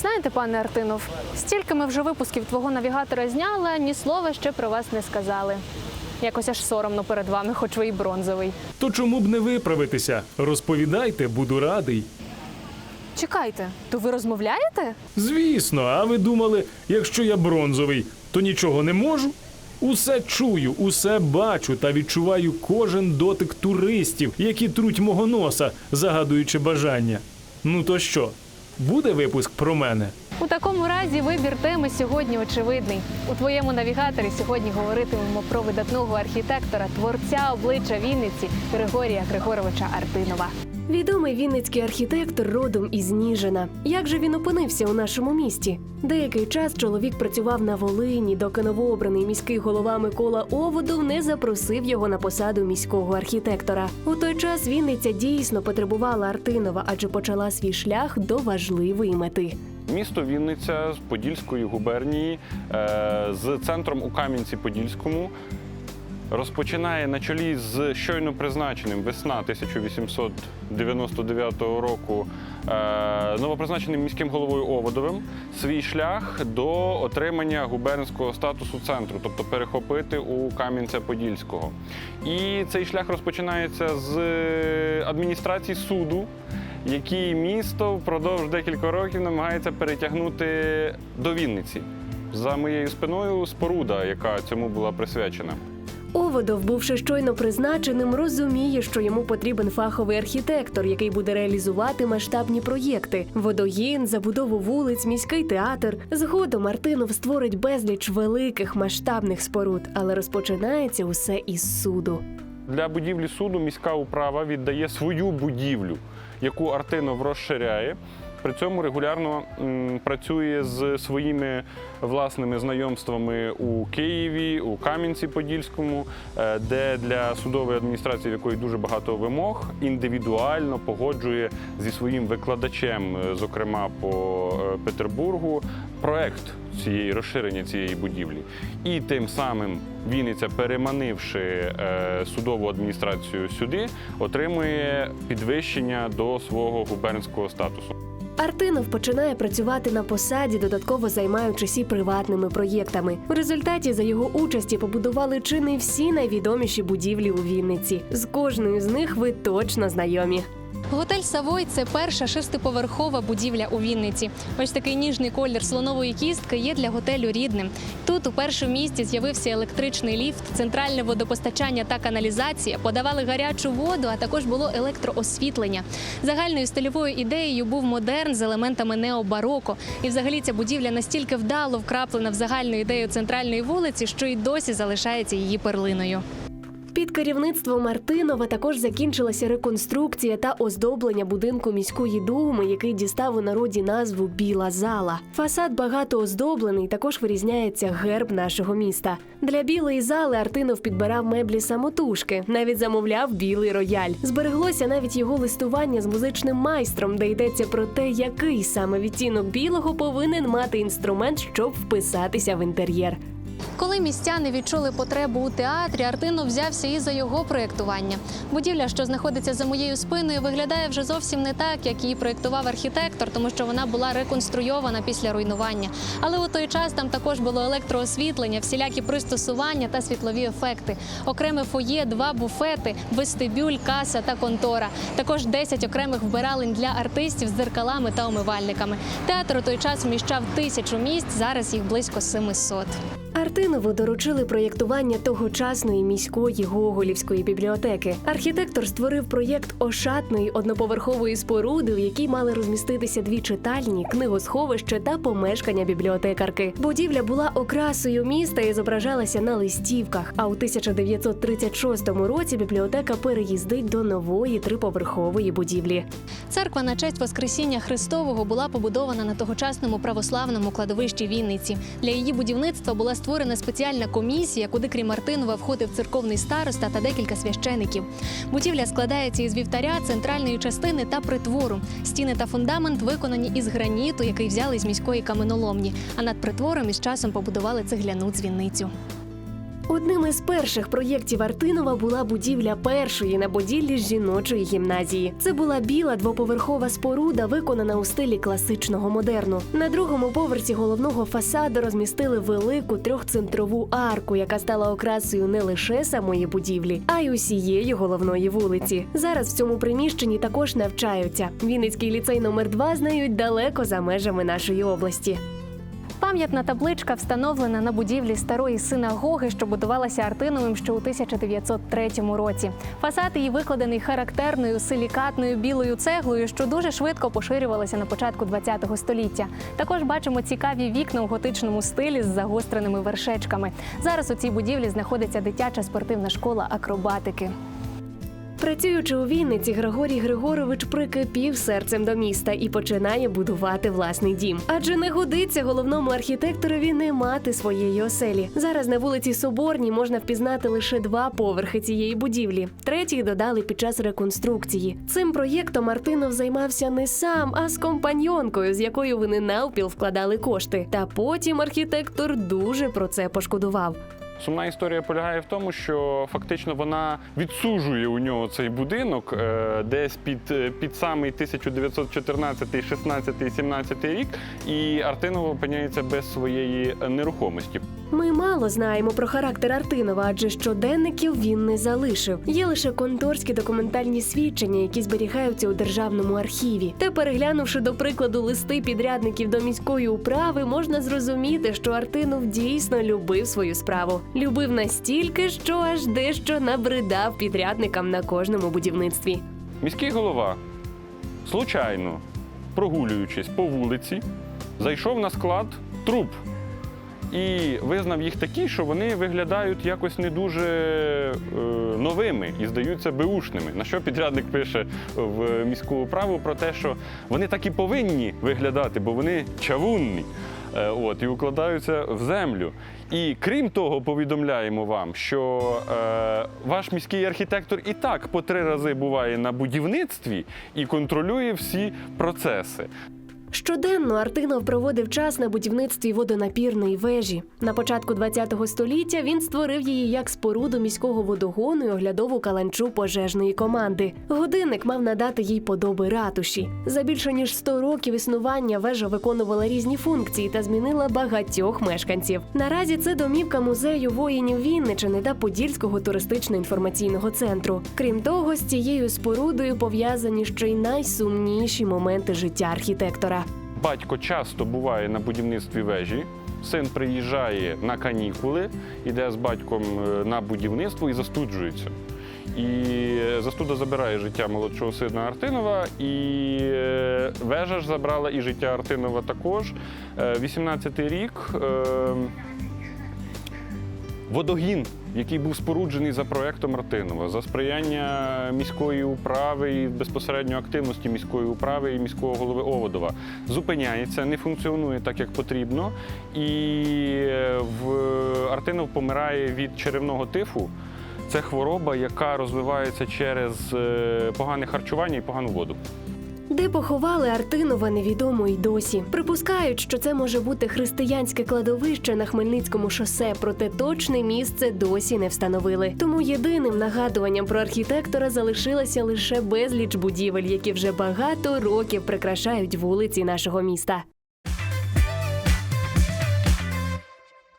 Знаєте, пане Артинов, стільки ми вже випусків твого навігатора зняли, ні слова ще про вас не сказали. Якось аж соромно перед вами, хоч ви і бронзовий. То чому б не виправитися? Розповідайте, буду радий. Чекайте, то ви розмовляєте? Звісно, а ви думали, якщо я бронзовий, то нічого не можу? Усе чую, усе бачу та відчуваю кожен дотик туристів, які труть мого носа, загадуючи бажання. Ну то що, буде випуск про мене? У такому разі вибір теми сьогодні очевидний. У твоєму навігаторі сьогодні говоритимемо про видатного архітектора, творця обличчя Вінниці Григорія Григоровича Артинова. Відомий вінницький архітектор родом із Ніжина. Як же він опинився у нашому місті? Деякий час чоловік працював на Волині, доки новообраний міський голова Микола Оводов не запросив його на посаду міського архітектора. У той час Вінниця дійсно потребувала Артинова, адже почала свій шлях до важливої мети. Місто Вінниця з Подільської губернії е, з центром у Кам'янці-Подільському розпочинає на чолі з щойно призначеним весна 1899 року е, новопризначеним міським головою Оводовим свій шлях до отримання губернського статусу центру, тобто перехопити у Кам'янця-Подільського. І цей шлях розпочинається з адміністрації суду який місто впродовж декілька років намагається перетягнути до Вінниці. За моєю спиною споруда, яка цьому була присвячена. Оводов, бувши щойно призначеним, розуміє, що йому потрібен фаховий архітектор, який буде реалізувати масштабні проєкти: водогін, забудову вулиць, міський театр. Згодом Мартинов створить безліч великих масштабних споруд, але розпочинається усе із суду. Для будівлі суду міська управа віддає свою будівлю, яку Артинов розширяє. При цьому регулярно працює з своїми власними знайомствами у Києві, у Кам'янці-Подільському, е, де для судової адміністрації, в якої дуже багато вимог, індивідуально погоджує зі своїм викладачем, е, зокрема по е, Петербургу, проект цієї розширення цієї будівлі. І тим самим Вінниця, переманивши судову адміністрацію сюди, отримує підвищення до свого губернського статусу. Артинов починає працювати на посаді, додатково займаючись і приватними проєктами. В результаті за його участі побудували чи не всі найвідоміші будівлі у Вінниці. З кожною з них ви точно знайомі. Готель Савой це перша шестиповерхова будівля у Вінниці. Ось такий ніжний колір слонової кістки є для готелю рідним. Тут у першому місті з'явився електричний ліфт, центральне водопостачання та каналізація, подавали гарячу воду, а також було електроосвітлення. Загальною стильовою ідеєю був модерн з елементами необароко. І взагалі ця будівля настільки вдало вкраплена в загальну ідею центральної вулиці, що й досі залишається її перлиною. Під керівництвом Мартинова також закінчилася реконструкція та оздоблення будинку міської думи, який дістав у народі назву Біла зала. Фасад багато оздоблений, також вирізняється герб нашого міста. Для білої зали Артинов підбирав меблі самотужки, навіть замовляв білий рояль. Збереглося навіть його листування з музичним майстром, де йдеться про те, який саме відтінок білого повинен мати інструмент, щоб вписатися в інтер'єр. Коли містяни відчули потребу у театрі, Артинов взявся і за його проєктування. Будівля, що знаходиться за моєю спиною, виглядає вже зовсім не так, як її проєктував архітектор, тому що вона була реконструйована після руйнування. Але у той час там також було електроосвітлення, всілякі пристосування та світлові ефекти. Окреме фоє, два буфети, вестибюль, каса та контора. Також 10 окремих вбиралень для артистів з дзеркалами та умивальниками. Театр у той час вміщав тисячу місць, зараз їх близько 700. Артинову доручили проєктування тогочасної міської Гоголівської бібліотеки. Архітектор створив проєкт ошатної одноповерхової споруди, в якій мали розміститися дві читальні, книгосховище та помешкання бібліотекарки. Будівля була окрасою міста і зображалася на листівках. А у 1936 році бібліотека переїздить до нової триповерхової будівлі. Церква на честь Воскресіння Христового була побудована на тогочасному православному кладовищі Вінниці. Для її будівництва була створена спеціальна комісія, куди крім Мартинова входив церковний староста та декілька священиків. Будівля складається із вівтаря, центральної частини та притвору. Стіни та фундамент виконані із граніту, який взяли з міської каменоломні. А над притвором із часом побудували цегляну дзвіницю. Одним із перших проєктів Артинова була будівля першої на Поділлі жіночої гімназії. Це була біла двоповерхова споруда, виконана у стилі класичного модерну. На другому поверсі головного фасаду розмістили велику трьохцентрову арку, яка стала окрасою не лише самої будівлі, а й усієї головної вулиці. Зараз в цьому приміщенні також навчаються. Вінницький ліцей номер 2 знають далеко за межами нашої області. Пам'ятна табличка встановлена на будівлі старої синагоги, що будувалася Артиновим ще у 1903 році. Фасад її викладений характерною силікатною білою цеглою, що дуже швидко поширювалася на початку ХХ століття. Також бачимо цікаві вікна у готичному стилі з загостреними вершечками. Зараз у цій будівлі знаходиться дитяча спортивна школа акробатики. Працюючи у Вінниці, Григорій Григорович прикипів серцем до міста і починає будувати власний дім. Адже не годиться головному архітекторові не мати своєї оселі. Зараз на вулиці Соборній можна впізнати лише два поверхи цієї будівлі. Третій додали під час реконструкції. Цим проєктом Мартинов займався не сам, а з компаньонкою, з якою вони навпіл вкладали кошти. Та потім архітектор дуже про це пошкодував. Сумна історія полягає в тому, що фактично вона відсужує у нього цей будинок е, десь під, е, під самий 1914, 16, 17 рік, і Артинова опиняється без своєї нерухомості. Ми мало знаємо про характер Артинова, адже щоденників він не залишив. Є лише конторські документальні свідчення, які зберігаються у державному архіві. Та переглянувши до прикладу листи підрядників до міської управи, можна зрозуміти, що Артинов дійсно любив свою справу. Любив настільки, що аж дещо набридав підрядникам на кожному будівництві. Міський голова, случайно прогулюючись по вулиці, зайшов на склад труб і визнав їх такі, що вони виглядають якось не дуже е, новими і здаються беушними. На що підрядник пише в міську управу про те, що вони так і повинні виглядати, бо вони чавунні. Е, От, і укладаються в землю. І крім того, повідомляємо вам, що е, ваш міський архітектор і так по три рази буває на будівництві і контролює всі процеси. Щоденно Артинов проводив час на будівництві водонапірної вежі. На початку ХХ століття він створив її як споруду міського водогону і оглядову каланчу пожежної команди. Годинник мав надати їй подоби ратуші. За більше ніж 100 років існування вежа виконувала різні функції та змінила багатьох мешканців. Наразі це домівка музею воїнів Вінничини та Подільського туристично-інформаційного центру. Крім того, з цією спорудою пов'язані ще й найсумніші моменти життя архітектора. Батько часто буває на будівництві вежі. Син приїжджає на канікули, іде з батьком е, на будівництво і застуджується. І е, застуда забирає життя молодшого сина Артинова, і е, вежа ж забрала і життя Артинова також. 18-й рік. е, Водогін, який був споруджений за проектом Артинова, за сприяння міської управи і безпосередньо активності міської управи і міського голови Оводова, зупиняється, не функціонує так, як потрібно. І е, в Артинов помирає від черевного тифу. Це хвороба, яка розвивається через е, погане харчування і погану воду. Де поховали Артинова, невідомо й досі. Припускають, що це може бути християнське кладовище на Хмельницькому шосе, проте точне місце досі не встановили. Тому єдиним нагадуванням про архітектора залишилася лише безліч будівель, які вже багато років прикрашають вулиці нашого міста.